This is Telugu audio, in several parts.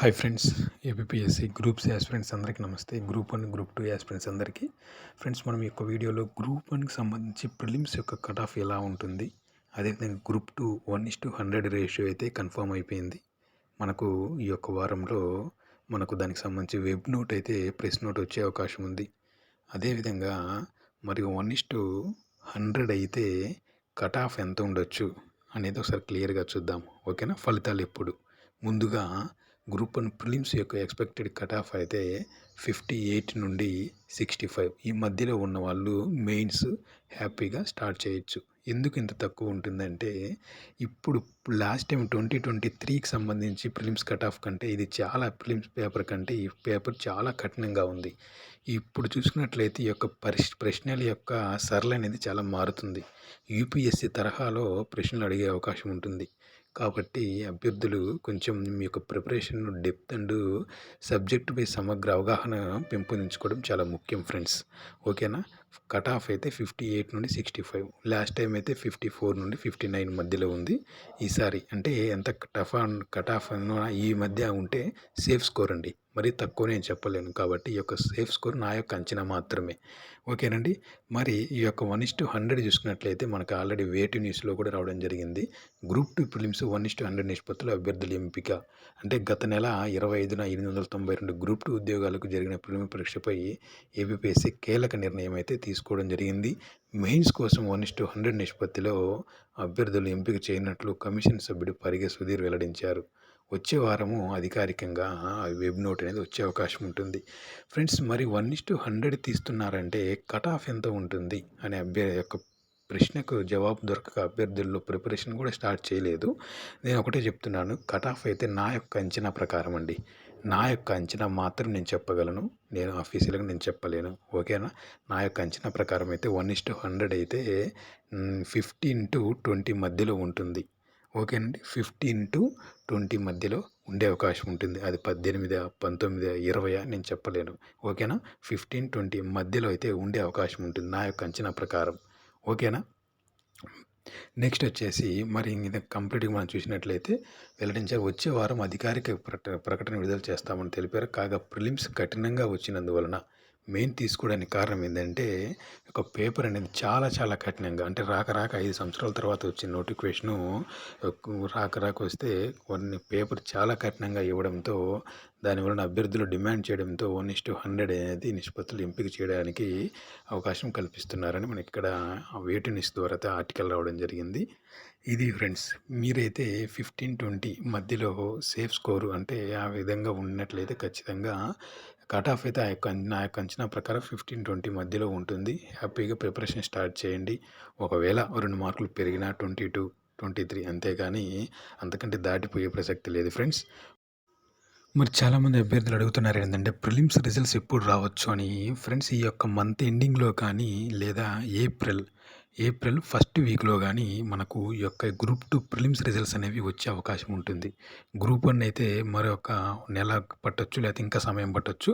Hi friends ABPSC groups aspirants అందరికీ నమస్తే. Group one group two aspirants అందరికీ. ఫ్రెండ్స్ మనం ఈ యొక్క వీడియోలో గ్రూప్ వన్కి సంబంధించి ప్రిలిమ్స్ యొక్క కట్ ఆఫ్ ఎలా ఉంటుంది? అదేవిధంగా group two one is to hundred ratio అయితే కన్ఫర్మ్ అయిపోయింది. మనకు ఈ యొక్క వారంలో మనకు దానికి సంబంధించి వెబ్ నోట్ అయితే ప్రెస్ నోట్ వచ్చే అవకాశం ఉంది. అదేవిధంగా మరియు వన్ ఇస్ టు హండ్రెడ్ అయితే కట్ ఆఫ్ ఎంత ఉండొచ్చు అనేది ఒకసారి క్లియర్గా చూద్దాం. ఓకేనా ఫలితాలు ఎప్పుడు? ముందుగా గ్రూప్ వన్ ప్రిలిమ్స్ యొక్క ఎక్స్పెక్టెడ్ కట్ ఆఫ్ అయితే ఫిఫ్టీ ఎయిట్ నుండి సిక్స్టీ ఫైవ్. ఈ మధ్యలో ఉన్న వాళ్ళు మెయిన్స్ హ్యాపీగా స్టార్ట్ చేయొచ్చు. ఎందుకు ఇంత తక్కువ ఉంటుందంటే ఇప్పుడు లాస్ట్ టైం ట్వంటీ ట్వంటీ త్రీకి సంబంధించి ప్రిలిమ్స్ కట్ ఆఫ్ కంటే ఇది చాలా ప్రిలిమ్స్ పేపర్ కంటే ఈ పేపర్ చాలా కఠినంగా ఉంది. ఇప్పుడు చూసుకున్నట్లయితే ఈ యొక్క పరిశ్ ప్రశ్నల యొక్క సరళ అనేది చాలా మారుతుంది. యూపీఎస్సీ తరహాలో ప్రశ్నలు అడిగే అవకాశం ఉంటుంది. కాబట్టి అభ్యర్థులు కొంచెం మీ యొక్క ప్రిపరేషన్ డెప్త్ అండ్ సబ్జెక్టుపై సమగ్ర అవగాహన పెంపొందించుకోవడం చాలా ముఖ్యం ఫ్రెండ్స్ ఓకేనా కట్ ఆఫ్ అయితే ఫిఫ్టీ ఎయిట్ నుండి సిక్స్టీ ఫైవ్ లాస్ట్ టైం అయితే ఫిఫ్టీ ఫోర్ నుండి ఫిఫ్టీ నైన్ మధ్యలో ఉంది. ఈసారి అంటే ఎంత టఫ్ కట్ ఆఫ్ ఈ మధ్య ఉంటే సేఫ్ స్కోర్ అండి. మరి తక్కువ నేను చెప్పలేను కాబట్టి ఈ యొక్క సేఫ్ స్కోర్ నా యొక్క అంచనా మాత్రమే. ఓకేనండి? మరి ఈ యొక్క వన్ ఇస్ టు హండ్రెడ్ చూసుకున్నట్లయితే మనకు ఆల్రెడీ వేటు న్యూస్లో కూడా రావడం జరిగింది. Group two prelims one is to hundred నిష్పత్తిలో అభ్యర్థుల ఎంపిక. అంటే గత నెల ఇరవై ఐదున ఎనిమిది వందల తొంభై రెండు గ్రూప్ టూ ఉద్యోగాలకు జరిగిన ప్రిలిమ్ పరీక్షపై ఏబిపిఎస్సి కీలక నిర్ణయం అయితే తీసుకోవడం జరిగింది. మెయిన్స్ కోసం వన్ ఇస్ టు హండ్రెడ్ నిష్పత్తిలో అభ్యర్థులు ఎంపిక చేయనట్లు కమిషన్ సభ్యుడు పరిగె సుధీర్ వెల్లడించారు. వచ్చే వారము అధికారికంగా వెబ్ నోట్ అనేది వచ్చే అవకాశం ఉంటుంది. ఫ్రెండ్స్ మరి వన్ ఇస్ టు హండ్రెడ్ తీస్తున్నారంటే కట్ ఆఫ్ ఎంత ఉంటుంది? అనే అభ్యర్థి యొక్క ప్రశ్నకు జవాబు దొరకక అభ్యర్థుల్లో ప్రిపరేషన్ కూడా స్టార్ట్ చేయలేదు. నేను ఒకటే చెప్తున్నాను కట్ ఆఫ్ అయితే నా యొక్క అంచనా ప్రకారం అండి. నా యొక్క అంచనా మాత్రం నేను చెప్పగలను. నేను ఆఫీసులకు నేను చెప్పలేను. ఓకేనా? నా యొక్క అంచనా ప్రకారం అయితే వన్ ఇస్ టు హండ్రెడ్ అయితే ఫిఫ్టీన్ టు ట్వంటీ మధ్యలో ఉంటుంది. ఓకేనండి. ఫిఫ్టీన్ టు ట్వంటీ మధ్యలో ఉండే అవకాశం ఉంటుంది. అది పద్దెనిమిది పంతొమ్మిది ఇరవై నేను చెప్పలేను. ఓకేనా? ఫిఫ్టీన్ ట్వంటీ మధ్యలో అయితే ఉండే అవకాశం ఉంటుంది నా యొక్క అంచనా ప్రకారం. ఓకేనా? నెక్స్ట్ వచ్చేసి మరి ఇది కంప్లీట్గా మనం చూసినట్లయితే వెల్లడించే వచ్చే వారం అధికారిక ప్రకటన విడుదల చేస్తామని తెలిపారు. కాగా ప్రిలిమ్స్ కఠినంగా వచ్చినందువలన మెయిన్ తీసుకోవడానికి కారణం ఏంటంటే ఒక పేపర్ అనేది చాలా చాలా కఠినంగా అంటే రాక రాక ఐదు సంవత్సరాల తర్వాత వచ్చిన నోటిఫికేషను రాక రాక వస్తే కొన్ని పేపర్ చాలా కఠినంగా ఇవ్వడంతో దానివలన అభ్యర్థులు డిమాండ్ చేయడంతో వన్ ఇస్ టు హండ్రెడ్ అనేది నిష్పత్తులు ఎంపిక చేయడానికి అవకాశం కల్పిస్తున్నారని మనకి ఇక్కడ వేటినిస్ ద్వారా ఆర్టికల్ రావడం జరిగింది. ఇది ఫ్రెండ్స్ మీరైతే ఫిఫ్టీన్ ట్వంటీ మధ్యలో సేఫ్ స్కోరు అంటే ఆ విధంగా ఉన్నట్లయితే ఖచ్చితంగా కట్ ఆఫ్ అయితే ఆ యొక్క నా యొక్క అంచనా ప్రకారం ఫిఫ్టీన్ ట్వంటీ మధ్యలో ఉంటుంది. హ్యాపీగా ప్రిపరేషన్ స్టార్ట్ చేయండి. ఒకవేళ రెండు మార్కులు పెరిగినా ట్వంటీ టూ ట్వంటీ త్రీ అంతేగాని అంతకంటే దాటిపోయే ప్రసక్తి లేదు ఫ్రెండ్స్. మరి చాలామంది అభ్యర్థులు అడుగుతున్నారు ఏంటంటే ప్రిలిమ్స్ రిజల్ట్స్ ఎప్పుడు రావచ్చు? అని. ఫ్రెండ్స్ ఈ యొక్క మంత్ ఎండింగ్లో కానీ లేదా ఏప్రిల్ ఏప్రిల్ ఫస్ట్ వీక్లో కానీ మనకు ఈ యొక్క గ్రూప్ టూ ప్రిలిమ్స్ రిజల్ట్స్ అనేవి వచ్చే అవకాశం ఉంటుంది. గ్రూప్ వన్ అయితే మరొక నెల పట్టొచ్చు లేకపోతే ఇంకా సమయం పట్టొచ్చు.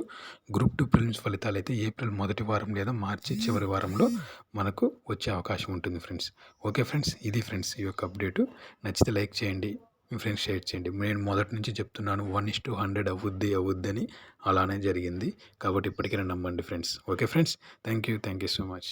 గ్రూప్ టూ ప్రిలిమ్స్ ఫలితాలు అయితే ఏప్రిల్ మొదటి వారం లేదా మార్చి చివరి వారంలో మనకు వచ్చే అవకాశం ఉంటుంది ఫ్రెండ్స్. ఓకే ఫ్రెండ్స్ ఇది ఫ్రెండ్స్ ఈ యొక్క అప్డేటు. నచ్చితే లైక్ చేయండి. మీ ఫ్రెండ్స్ షేర్ చేయండి. నేను మొదటి నుంచి చెప్తున్నాను వన్ ఇస్ టు హండ్రెడ్ అవుద్ది అవుద్ది అని అలానే జరిగింది. కాబట్టి ఇప్పటికైనా నమ్మండి friends. Okay friends thank you thank you so much.